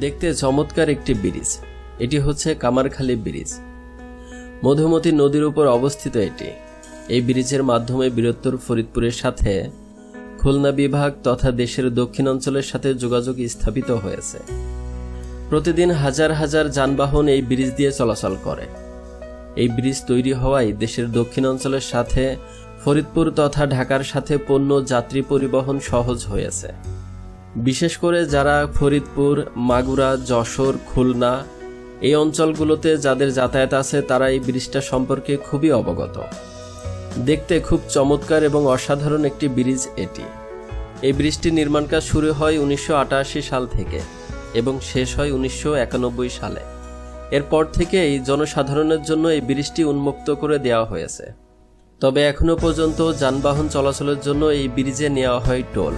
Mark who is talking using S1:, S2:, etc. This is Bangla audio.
S1: দেখতে চমৎকার একটি ব্রিজ। এটি হচ্ছে কামারখালী ব্রিজ। মধুমতি নদীর উপর অবস্থিত এটি। এই ব্রিজের মাধ্যমে বৃহত্তর ফরিদপুরের সাথে খুলনা বিভাগ তথা দেশের দক্ষিণ অঞ্চলের সাথে যোগাযোগ স্থাপিত হয়েছে। প্রতিদিন হাজার হাজার যানবাহন এই ব্রিজ দিয়ে চলাচল করে। এই ব্রিজ তৈরি হওয়ায় দেশের দক্ষিণ অঞ্চলের সাথে ফরিদপুর তথা ঢাকার সাথে পণ্য যাত্রী পরিবহন সহজ হয়েছে। বিশেষ করে যারা ফরিদপুর, মাগুরা, যশোর, খুলনা এই অঞ্চলগুলোতে যাদের যাতায়াত আছে, তারা এই ব্রিজটা সম্পর্কে খুবই অবগত। দেখতে খুব চমৎকার এবং অসাধারণ একটি ব্রিজ এটি। এই ব্রিজটি নির্মাণ কাজ শুরু হয় উনিশশো আটাশি সাল থেকে এবং শেষ হয় উনিশশো একানব্বই সালে। এরপর থেকে এই জনসাধারণের জন্য এই ব্রিজটি উন্মুক্ত করে দেওয়া হয়েছে। তবে এখনও পর্যন্ত যানবাহন চলাচলের জন্য এই ব্রিজে নেওয়া হয় টোল।